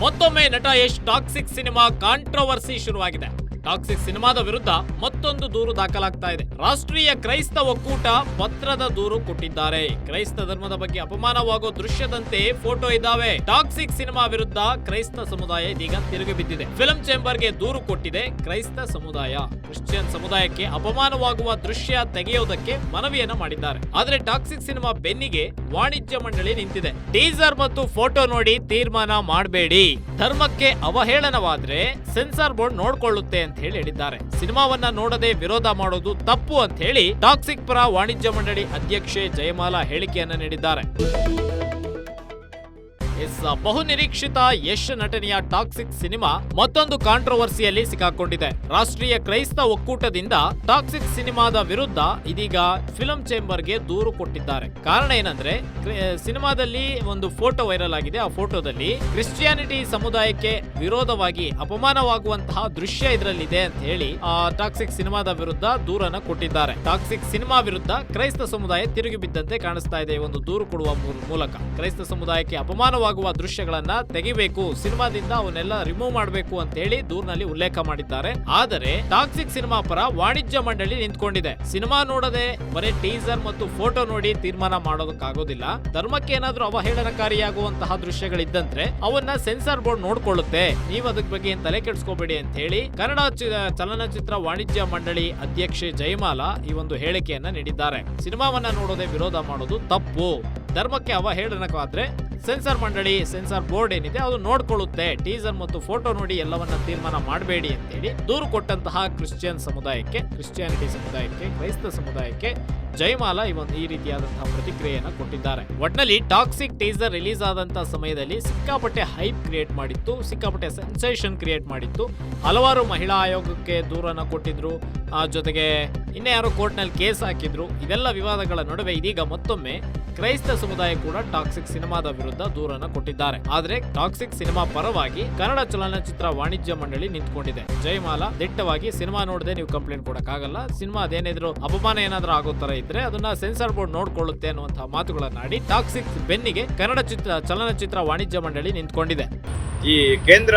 ಮತ್ತೊಮ್ಮೆ ನಟ Yash Toxic cinema controversy ಶುರುವಾಗಿದೆ. ಟಾಕ್ಸಿಕ್ ಸಿನಿಮಾದ ವಿರುದ್ಧ ಮತ್ತೊಂದು ದೂರು ದಾಖಲಾಗ್ತಾ ಇದೆ. ರಾಷ್ಟ್ರೀಯ ಕ್ರೈಸ್ತ ಒಕ್ಕೂಟ ಪತ್ರದ ದೂರು ಕೊಟ್ಟಿದ್ದಾರೆ. ಕ್ರೈಸ್ತ ಧರ್ಮದ ಬಗ್ಗೆ ಅಪಮಾನವಾಗೋ ದೃಶ್ಯದಂತೆ ಫೋಟೋ ಇದ್ದಾವೆ. ಟಾಕ್ಸಿಕ್ ಸಿನಿಮಾ ವಿರುದ್ಧ ಕ್ರೈಸ್ತ ಸಮುದಾಯ ಇದೀಗ ತಿರುಗಿ ಬಿದ್ದಿದೆ. ಫಿಲ್ಮ್ ಚೇಂಬರ್ಗೆ ದೂರು ಕೊಟ್ಟಿದೆ ಕ್ರೈಸ್ತ ಸಮುದಾಯ. ಕ್ರಿಶ್ಚಿಯನ್ ಸಮುದಾಯಕ್ಕೆ ಅಪಮಾನವಾಗುವ ದೃಶ್ಯ ತೆಗೆಯೋದಕ್ಕೆ ಮನವಿಯನ್ನ ಮಾಡಿದ್ದಾರೆ. ಆದ್ರೆ ಟಾಕ್ಸಿಕ್ ಸಿನಿಮಾ ಬೆನ್ನಿಗೆ ವಾಣಿಜ್ಯ ಮಂಡಳಿ ನಿಂತಿದೆ. ಟೀಸರ್ ಮತ್ತು ಫೋಟೋ ನೋಡಿ ತೀರ್ಮಾನ ಮಾಡಬೇಡಿ. ಧರ್ಮಕ್ಕೆ ಅವಹೇಳನವಾದ್ರೆ ಸೆನ್ಸಾರ್ ಬೋರ್ಡ್ ನೋಡ್ಕೊಳ್ಳುತ್ತೆ ಅಂತ. ಹೇಳಿ ಹೇಳಿದ್ದಾರೆ. ಸಿನಿಮಾವನ್ನ ನೋಡದೆ ವಿರೋಧ ಮಾಡೋದು ತಪ್ಪು ಅಂತ ಹೇಳಿ ಟಾಕ್ಸಿಕ್ ಪರ ವಾಣಿಜ್ಯ ಮಂಡಳಿ ಅಧ್ಯಕ್ಷೆ ಜಯಮಾಲಾ ಹೇಳಿಕೆಯನ್ನ ನೀಡಿದ್ದಾರೆ. ಎಸ್ ಬಹು ನಿರೀಕ್ಷಿತ ಯಶ್ ನಟನೆಯ ಟಾಕ್ಸಿಕ್ ಸಿನಿಮಾ ಮತ್ತೊಂದು ಕಾಂಟ್ರವರ್ಸಿಯಲ್ಲಿ ಸಿಕ್ಕಾಕೊಂಡಿದೆ. ರಾಷ್ಟ್ರೀಯ ಕ್ರೈಸ್ತ ಒಕ್ಕೂಟದಿಂದ ಟಾಕ್ಸಿಕ್ ಸಿನಿಮಾದ ವಿರುದ್ಧ ಇದೀಗ ಫಿಲಂ ಚೇಂಬರ್ಗೆ ದೂರು ಕೊಟ್ಟಿದ್ದಾರೆ. ಕಾರಣ ಏನಂದ್ರೆ ಸಿನಿಮಾದಲ್ಲಿ ಒಂದು ಫೋಟೋ ವೈರಲ್ ಆಗಿದೆ. ಆ ಫೋಟೋದಲ್ಲಿ ಕ್ರಿಶ್ಚಿಯಾನಿಟಿ ಸಮುದಾಯಕ್ಕೆ ವಿರೋಧವಾಗಿ ಅಪಮಾನವಾಗುವಂತಹ ದೃಶ್ಯ ಇದರಲ್ಲಿದೆ ಅಂತ ಹೇಳಿ ಆ ಟಾಕ್ಸಿಕ್ ಸಿನಿಮಾದ ವಿರುದ್ಧ ದೂರನ್ನ ಕೊಟ್ಟಿದ್ದಾರೆ. ಟಾಕ್ಸಿಕ್ ಸಿನಿಮಾ ವಿರುದ್ಧ ಕ್ರೈಸ್ತ ಸಮುದಾಯ ತಿರುಗಿ ಬಿದ್ದಂತೆ ಕಾಣಿಸ್ತಾ ಇದೆ. ಒಂದು ದೂರು ಕೊಡುವ ಮೂಲಕ ಕ್ರೈಸ್ತ ಸಮುದಾಯಕ್ಕೆ ಅಪಮಾನವಾಗುವ ದೃಶ್ಯಗಳನ್ನ ತೆಗಿಬೇಕು, ಸಿನಿಮಾದಿಂದ ಅವನ್ನೆಲ್ಲ ರಿಮೂವ್ ಮಾಡಬೇಕು ಅಂತ ಹೇಳಿ ದೂರ್ನಲ್ಲಿ ಉಲ್ಲೇಖ ಮಾಡಿದ್ದಾರೆ. ಆದರೆ, ಟಾಕ್ಸಿಕ್ ಸಿನಿಮಾ ಪರ ವಾಣಿಜ್ಯ ಮಂಡಳಿ ನಿಂತ್ಕೊಂಡಿದೆ. ಸಿನಿಮಾ ನೋಡದೆ ಬರೀ ಟೀಸರ್ ಮತ್ತು ಫೋಟೋ ನೋಡಿ ತೀರ್ಮಾನ ಮಾಡೋದಕ್ಕಾಗೋದಿಲ್ಲ ಧರ್ಮಕ್ಕೆ ಏನಾದ್ರೂ ಅವಹೇಳನಕಾರಿಯಾಗುವಂತಹ ದೃಶ್ಯಗಳಿದ್ದಂದ್ರೆ ಅವನ್ನ ಸೆನ್ಸಾರ್ ಬೋರ್ಡ್ ನೋಡ್ಕೊಳ್ಳುತ್ತೆ. ನೀವು ಅದಕ್ಕೆ ಬಗ್ಗೆ ತಲೆ ಕೆಡಿಸ್ಕೋಬೇಡಿ ಅಂತ ಹೇಳಿ ಕನ್ನಡ ಚಲನಚಿತ್ರ ವಾಣಿಜ್ಯ ಮಂಡಳಿ ಅಧ್ಯಕ್ಷೆ ಜಯಮಾಲಾ ಈ ಒಂದು ಹೇಳಿಕೆಯನ್ನ ನೀಡಿದ್ದಾರೆ. ಸಿನಿಮಾವನ್ನ ನೋಡೋದೇ ವಿರೋಧ ಮಾಡೋದು ತಪ್ಪು. ಧರ್ಮಕ್ಕೆ ಅವಹೇಳನವಾದ್ರೆ ಸೆನ್ಸಾರ್ ಮಂಡಳಿ, ಸೆನ್ಸಾರ್ ಬೋರ್ಡ್ ಏನಿದೆ ಅದು ನೋಡ್ಕೊಳ್ಳುತ್ತೆ. ಟೀಸರ್ ಮತ್ತು ಫೋಟೋ ನೋಡಿ ಎಲ್ಲವನ್ನ ತೀರ್ಮಾನ ಮಾಡಬೇಡಿ ಅಂತೇಳಿ ದೂರು ಕೊಟ್ಟಂತಹ ಕ್ರಿಶ್ಚಿಯನ್ ಸಮುದಾಯಕ್ಕೆ, ಕ್ರಿಶ್ಚಿಯಾನಿಟಿ ಸಮುದಾಯಕ್ಕೆ, ಕ್ರೈಸ್ತ ಸಮುದಾಯಕ್ಕೆ ಜಯಮಾಲಾ ಈ ಈ ರೀತಿಯಾದಂತಹ ಪ್ರತಿಕ್ರಿಯೆಯನ್ನು ಕೊಟ್ಟಿದ್ದಾರೆ. ಒಟ್ನಲ್ಲಿ ಟಾಕ್ಸಿಕ್ ಟೀಸರ್ ರಿಲೀಸ್ ಆದಂತಹ ಸಮಯದಲ್ಲಿ ಸಿಕ್ಕಾಪಟ್ಟೆ ಹೈಪ್ ಕ್ರಿಯೇಟ್ ಮಾಡಿತ್ತು, ಸಿಕ್ಕಾಪಟ್ಟೆ ಸೆನ್ಸೇಷನ್ ಕ್ರಿಯೇಟ್ ಮಾಡಿತ್ತು. ಹಲವಾರು ಮಹಿಳಾ ಆಯೋಗಕ್ಕೆ ದೂರನ್ನ ಕೊಟ್ಟಿದ್ರು. ಜೊತೆಗೆ ಇನ್ನೇ ಯಾರೋ ಕೋರ್ಟ್ನಲ್ಲಿ ಕೇಸ್ ಹಾಕಿದ್ರು. ಇದೆಲ್ಲ ವಿವಾದಗಳ ನಡುವೆ ಇದೀಗ ಮತ್ತೊಮ್ಮೆ ಕ್ರೈಸ್ತ ಸಮುದಾಯ ಕೂಡ ಟಾಕ್ಸಿಕ್ ಸಿನಿಮಾದ ವಿರುದ್ಧ ದೂರನ್ನು ಕೊಟ್ಟಿದ್ದಾರೆ. ಆದರೆ ಟಾಕ್ಸಿಕ್ ಸಿನಿಮಾ ಪರವಾಗಿ ಕನ್ನಡ ಚಲನಚಿತ್ರ ವಾಣಿಜ್ಯ ಮಂಡಳಿ ನಿಂತ್ಕೊಂಡಿದೆ. ಜಯಮಾಲಾ, ದಿಟ್ಟವಾಗಿ ಸಿನಿಮಾ ನೋಡದೆ ನೀವು ಕಂಪ್ಲೇಂಟ್ ಕೊಡಕ್ಕಾಗಲ್ಲ. ಸಿನಿಮಾ ಅದೇನಿದ್ರು ಅಪಮಾನ ಏನಾದ್ರೂ ಆಗೋ ತರ ಇದ್ರೆ ಅದನ್ನ ಸೆನ್ಸಾರ್ ಬೋರ್ಡ್ ನೋಡ್ಕೊಳ್ಳುತ್ತೆ ಅನ್ನುವಂತಹ ಮಾತುಗಳನ್ನಾಡಿ ಟಾಕ್ಸಿಕ್ ಬೆನ್ನಿಗೆ ಕನ್ನಡ ಚಿತ್ರ, ಚಲನಚಿತ್ರ ವಾಣಿಜ್ಯ ಮಂಡಳಿ ನಿಂತ್ಕೊಂಡಿದೆ. ಈ ಕೇಂದ್ರ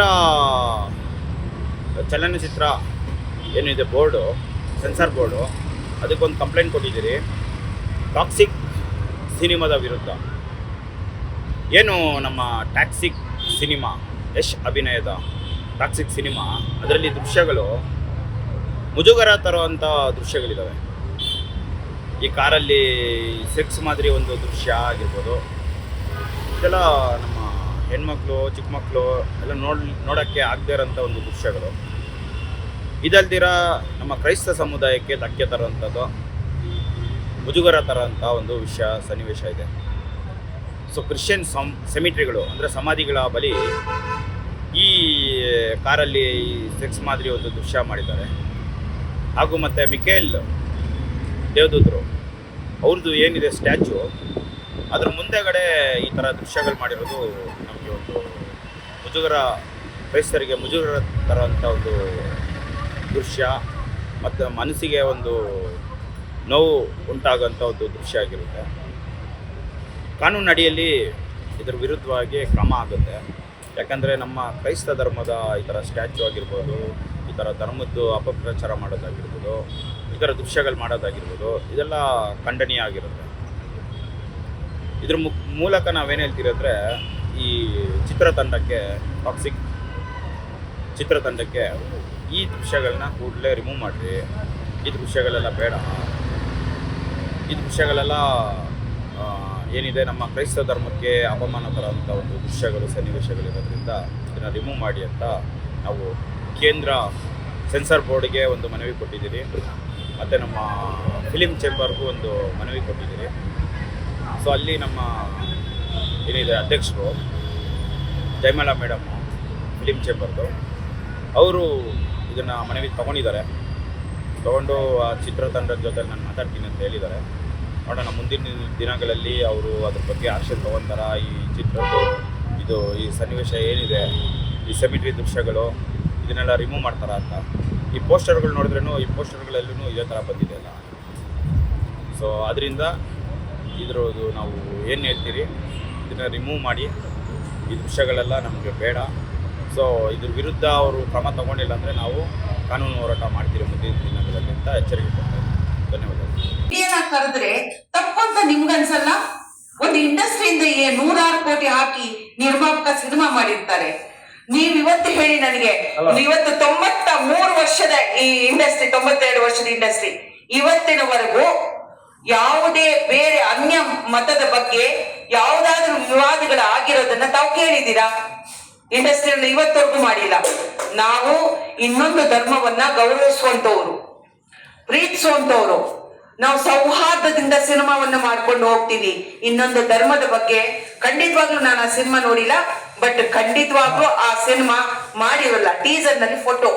ಚಲನಚಿತ್ರ ಏನಿದೆ ಬೋರ್ಡು, ಸೆನ್ಸಾರ್ ಬೋರ್ಡು, ಅದಕ್ಕೊಂದು ಕಂಪ್ಲೇಂಟ್ ಕೊಟ್ಟಿದ್ದೀರಿ. ಟಾಕ್ಸಿಕ್ ಸಿನಿಮಾದ ವಿರುದ್ಧ. ಏನು ನಮ್ಮ ಟ್ಯಾಕ್ಸಿಕ್ ಸಿನಿಮಾ, ಯಶ್ ಅಭಿನಯದ ಟ್ಯಾಕ್ಸಿಕ್ ಸಿನಿಮಾ, ಅದರಲ್ಲಿ ದೃಶ್ಯಗಳು ಮುಜುಗರ ತರುವಂಥ ದೃಶ್ಯಗಳಿದ್ದಾವೆ ಈ ಕಾರಲ್ಲಿ ಸೆಕ್ಸ್ ಮಾದರಿ ಒಂದು ದೃಶ್ಯ ಆಗಿರ್ಬೋದು. ಇದೆಲ್ಲ ನಮ್ಮ ಹೆಣ್ಮಕ್ಳು ಚಿಕ್ಕ ಮಕ್ಕಳು ಎಲ್ಲ ನೋಡ್, ನೋಡೋಕ್ಕೆ ಆಗದೇ ಇರೋಂಥ ಒಂದು ದೃಶ್ಯಗಳು. ಇದಲ್ದಿರ ನಮ್ಮ ಕ್ರೈಸ್ತ ಸಮುದಾಯಕ್ಕೆ ಧಕ್ಕೆ ತರುವಂಥದ್ದು. ಮುಜುಗರ ತರೋಂಥ ಒಂದು ವಿಷಯ, ಸನ್ನಿವೇಶ ಇದೆ. ಸೊ ಕ್ರಿಶ್ಚಿಯನ್ ಸಮ್ ಸೆಮಿಟ್ರಿಗಳು ಅಂದರೆ ಸಮಾಧಿಗಳ ಬಳಿ ಈ ಕಾರಲ್ಲಿ ಈ ಸೆಕ್ಸ್ ಮಾದರಿ ಒಂದು ದೃಶ್ಯ ಮಾಡಿದ್ದಾರೆ. ಹಾಗೂ ಮತ್ತು ಮಿಕೇಲ್ ದೇವದೂತರು ಅವ್ರದ್ದು ಏನಿದೆ ಸ್ಟ್ಯಾಚು, ಅದ್ರ ಮುಂದೆಗಡೆ ಈ ಥರ ದೃಶ್ಯಗಳು ಮಾಡಿರೋದು ನಮಗೆ ಒಂದು ಮುಜುಗರ, ಕ್ರೈಸ್ತರಿಗೆ ಮುಜುಗರ ತರೋಂಥ ಒಂದು ದೃಶ್ಯ, ಮತ್ತು ಮನಸ್ಸಿಗೆ ಒಂದು ನೋವು ಉಂಟಾಗುವಂಥ ಒಂದು ದೃಶ್ಯ ಆಗಿರುತ್ತೆ ಕಾನೂನು ಅಡಿಯಲ್ಲಿ ಇದರ ವಿರುದ್ಧವಾಗಿ ಕ್ರಮ ಆಗುತ್ತೆ. ಯಾಕಂದರೆ ನಮ್ಮ ಕ್ರೈಸ್ತ ಧರ್ಮದ ಈ ಥರ ಸ್ಟ್ಯಾಚು ಆಗಿರ್ಬೋದು, ಈ ಥರ ಧರ್ಮದ್ದು ಅಪಪ್ರಚಾರ ಮಾಡೋದಾಗಿರ್ಬೋದು, ಈ ಥರ ದೃಶ್ಯಗಳು ಮಾಡೋದಾಗಿರ್ಬೋದು, ಇದೆಲ್ಲ ಖಂಡನೀಯ ಆಗಿರುತ್ತೆ. ಇದ್ರ ಮು, ಮೂಲಕ ನಾವೇನು ಹೇಳ್ತೀರಿ ಅಂದರೆ ಈ ಚಿತ್ರತಂಡಕ್ಕೆ, ಟಾಕ್ಸಿಕ್ ಚಿತ್ರತಂಡಕ್ಕೆ ಈ ದೃಶ್ಯಗಳನ್ನ ಕೂಡಲೇ ರಿಮೂವ್ ಮಾಡಿರಿ. ಈ ದೃಶ್ಯಗಳೆಲ್ಲ ಬೇಡ. ಈ ದೃಶ್ಯಗಳೆಲ್ಲ ಏನಿದೆ ನಮ್ಮ ಕ್ರೈಸ್ತ ಧರ್ಮಕ್ಕೆ ಅಪಮಾನ ತರುವಂಥ ಒಂದು ದೃಶ್ಯಗಳು, ಸನ್ನಿವೇಶಗಳಿರೋದ್ರಿಂದ ಇದನ್ನು ರಿಮೂವ್ ಮಾಡಿ ಅಂತ ನಾವು ಕೇಂದ್ರ ಸೆನ್ಸರ್ ಬೋರ್ಡ್ಗೆ ಒಂದು ಮನವಿ ಕೊಟ್ಟಿದ್ದೀರಿ. ಮತ್ತು ನಮ್ಮ ಫಿಲಿಮ್ ಚೇಂಬರ್ಗೂ ಒಂದು ಮನವಿ ಕೊಟ್ಟಿದ್ದೀರಿ. ಸೊ ಅಲ್ಲಿ ನಮ್ಮ ಏನಿದೆ ಅಧ್ಯಕ್ಷರು, ಜಯಮಾಲಾ ಮೇಡಮ್ ಫಿಲಿಮ್ ಚೇಂಬರ್ದು, ಅವರು ಇದನ್ನು ಮನವಿ ತೊಗೊಂಡಿದ್ದಾರೆ. ತೊಗೊಂಡು ಆ ಚಿತ್ರತಂಡದ ಜೊತೆ ನಾನು ಮಾತಾಡ್ತೀನಿ ಅಂತ ಹೇಳಿದ್ದಾರೆ. ನೋಡೋಣ ಮುಂದಿನ ದಿನಗಳಲ್ಲಿ ಅವರು ಅದ್ರ ಬಗ್ಗೆ ಆಕ್ಷನ್ ತಗೊಂತಾರ ಈ ಚಿತ್ರದ್ದು ಇದು, ಈ ಸನ್ನಿವೇಶ ಏನಿದೆ, ಈ ಸೆಮಿಟ್ರಿ ದೃಶ್ಯಗಳು, ಇದನ್ನೆಲ್ಲ ರಿಮೂವ್ ಮಾಡ್ತಾರ ಅಂತ. ಈ ಪೋಸ್ಟರ್ಗಳು ನೋಡಿದ್ರೂ ಈ ಪೋಸ್ಟರ್ಗಳಲ್ಲೂ ಇದೇ ಥರ ಬಂದಿದೆ ಅಲ್ಲ ಸೊ ಅದರಿಂದ ಇದ್ರದ್ದು ನಾವು ಏನು ಹೇಳ್ತೀರಿ? ಇದನ್ನು ರಿಮೂವ್ ಮಾಡಿ. ಈ ದೃಶ್ಯಗಳೆಲ್ಲ ನಮಗೆ ಬೇಡ. ಸೊ ಇದ್ರ ವಿರುದ್ಧ ಅವರು ಕ್ರಮ ತಗೊಂಡಿಲ್ಲ ಅಂದರೆ ನಾವು ಕಾನೂನು ಹೋರಾಟ ಮಾಡ್ತೀರಿ ಮುಂದಿನ ದಿನಗಳಲ್ಲಿ ಅಂತ ಎಚ್ಚರಿಕೆ ಕೊಡ್ತೇವೆ ಧನ್ಯವಾದಗಳು. ಕರೆದ್ರೆ ನಿಮ್ಗನ್ಸಲ್ಲ? ಒಂದು ಇಂಡಸ್ಟ್ರಿಯಿಂದ ಏ- ನೂರಾರು ಕೋಟಿ ಹಾಕಿ ನಿರ್ಮಾಪಕ ಸಿನಿಮಾ ಮಾಡಿರ್ತಾರೆ. ನೀವ್ ಇವತ್ತು ಹೇಳಿ ನನಗೆ ಇವತ್ತು ತೊಂಬತ್ತ ಮೂರು ವರ್ಷದ ಈ ಇಂಡಸ್ಟ್ರಿ ತೊಂಬತ್ತೆರಡು ವರ್ಷದ ಇಂಡಸ್ಟ್ರಿ ಇವತ್ತಿನವರೆಗೂ ಯಾವುದೇ ಬೇರೆ ಅನ್ಯ ಮತದ ಬಗ್ಗೆ ಯಾವುದಾದ್ರೂ ವಿವಾದಗಳು ಆಗಿರೋದನ್ನ ತಾವು ಕೇಳಿದ್ದೀರಾ? ಇಂಡಸ್ಟ್ರಿಯನ್ನು ಇವತ್ತವರೆಗೂ ಮಾಡಿಲ್ಲ. ನಾವು ಇನ್ನೊಂದು ಧರ್ಮವನ್ನ ಗೌರವಿಸುವಂತವ್ರು ಪ್ರೀತಿಸುವಂತವ್ರು. ನಾವು ಸೌಹಾರ್ದದಿಂದ ಸಿನಿಮಾವನ್ನ ಮಾಡ್ಕೊಂಡು ಹೋಗ್ತೀವಿ. ಇನ್ನೊಂದು ಧರ್ಮದ ಬಗ್ಗೆ ಖಂಡಿತವಾಗ್ಲೂ ನಾನು ಆ ಸಿನಿಮಾ ನೋಡಿಲ್ಲ ಬಟ್ ಖಂಡಿತವಾಗ್ಲೂ ಆ ಸಿನಿಮಾ ಮಾಡಿರಲ್ಲ ಟೀಸರ್ನಲ್ಲಿ ಫೋಟೋ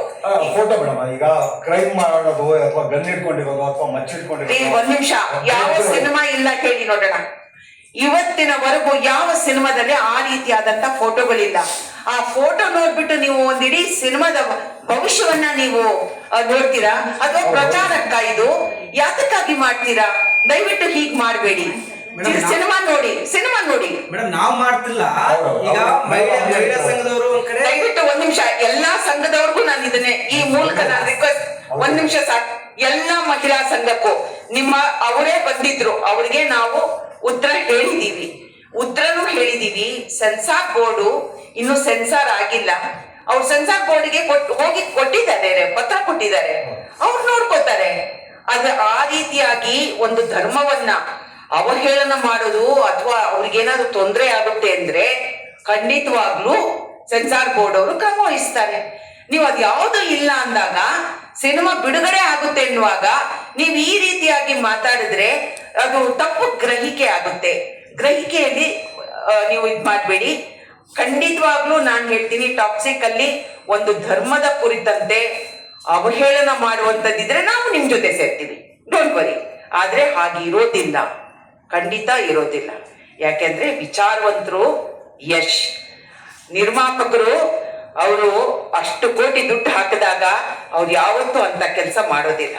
ಫೋಟೋ ಮೇಡಮ್ ಈಗ ಕ್ರೈಮ್ ಮಾಡೋದು ಅಥವಾ ಗನ್ ಇಟ್ಕೊಂಡಿರೋದು ಅಥವಾ ಮಚ್ಚಿಟ್ಕೊಂಡಿರೋದು ಒಂದ್ ನಿಮಿಷ. ಯಾವ ಸಿನಿಮಾ ಇಲ್ಲ ಕೇಳಿ ನೋಡೋಣ. ಇವತ್ತಿನವರೆಗೂ ಯಾವ ಸಿನಿಮಾದಲ್ಲಿ ಆ ರೀತಿಯಾದಂತ ಫೋಟೋಗಳಿಲ್ಲ ಆ ಫೋಟೋ ನೋಡ್ಬಿಟ್ಟು ನೀವು ಒಂದಿಡೀ ಸಿನಿಮಾದ ಭವಿಷ್ಯವನ್ನ ನೀವು ನೋಡ್ತೀರಾ? ಅಥವಾ ಪ್ರಚಾರಕ್ಕ ಇದು. ಯಾತಕ್ಕಾಗಿ ಮಾಡ್ತೀರಾ? ದಯವಿಟ್ಟು ಹೀಗ್ ಮಾಡಬೇಡಿ. ಸಿನಿಮಾ ನೋಡಿ ಸಿನಿಮಾ ನೋಡಿ. ಮೇಡಮ್ ನಾವು ಮಾಡ್ತಿಲ್ಲ. ಈಗ ಮಹಿಳಾ ಸಂಘದವರು ಒಂದ್ ಕಡೆ ದಯವಿಟ್ಟು ಒಂದ್ ನಿಮಿಷ ಎಲ್ಲಾ ಸಂಘದವ್ರಿಗೂ ನಾನು ಇದನ್ನೇ ಈ ಮೂಲಕ ನಾನು ರಿಕ್ವೆಸ್ಟ್ ಒಂದ್ ನಿಮಿಷ ಸಾಕು. ಎಲ್ಲಾ ಮಹಿಳಾ ಸಂಘಕ್ಕೂ ನಿಮ್ಮ ಅವರೇ ಬಂದಿದ್ರು ಅವ್ರಿಗೆ ನಾವು ಉತ್ತರ ಹೇಳಿದೀವಿ. ಉತ್ತರನು ಹೇಳಿದೀವಿ. ಸೆನ್ಸಾರ್ ಬೋರ್ಡು ಇನ್ನು ಸೆನ್ಸಾರ್ ಆಗಿಲ್ಲ. ಅವ್ರು ಸೆನ್ಸಾರ್ ಬೋರ್ಡ್ಗೆ ಕೊಟ್ಟು ಹೋಗಿ ಕೊಟ್ಟಿದ್ದಾರೆ ಪತ್ರ ಕೊಟ್ಟಿದ್ದಾರೆ. ಅವ್ರು ನೋಡ್ಕೋತಾರೆ. ಅದ ಆ ರೀತಿಯಾಗಿ ಒಂದು ಧರ್ಮವನ್ನ ಅವಹೇಳನ ಮಾಡೋದು ಅಥವಾ ಅವ್ರಿಗೇನಾದ್ರು ತೊಂದರೆ ಆಗುತ್ತೆ ಅಂದ್ರೆ ಖಂಡಿತವಾಗ್ಲೂ ಸೆನ್ಸಾರ್ ಬೋರ್ಡ್ ಅವರು ಕ್ರಮ ವಹಿಸ್ತಾರೆ ನೀವು ಅದ್ಯಾವುದು ಇಲ್ಲ ಅಂದಾಗ ಸಿನಿಮಾ ಬಿಡುಗಡೆ ಆಗುತ್ತೆ ಎನ್ನುವಾಗ ನೀವು ಈ ರೀತಿಯಾಗಿ ಮಾತಾಡಿದ್ರೆ ಅದು ತಪ್ಪು ಗ್ರಹಿಕೆ ಆಗುತ್ತೆ. ಗ್ರಹಿಕೆಯಲ್ಲಿ ನೀವು ಇದು ಮಾಡಬೇಡಿ. ಖಂಡಿತವಾಗ್ಲೂ ನಾನು ಹೇಳ್ತೀನಿ ಟಾಕ್ಸಿಕ್ ಅಲ್ಲಿ ಒಂದು ಧರ್ಮದ ಕುರಿತಂತೆ ಅವಹೇಳನ ಮಾಡುವಂತದ್ದಿದ್ರೆ ನಾವು ನಿಮ್ ಜೊತೆ ಸೇರ್ತೀವಿ. ಡೋಂಟ್ ವರಿ ಆದ್ರೆ ಹಾಗೆ ಇರೋದಿಲ್ಲ. ಖಂಡಿತ ಇರೋದಿಲ್ಲ. ಯಾಕೆಂದ್ರೆ ವಿಚಾರವಂತರು ಯಶ್. ನಿರ್ಮಾಪಕರು ಅವರು ಅಷ್ಟು ಕೋಟಿ ದುಡ್ಡು ಹಾಕಿದಾಗ ಅವ್ರು ಯಾವತ್ತೂ ಅಂತ ಕೆಲಸ ಮಾಡೋದಿಲ್ಲ.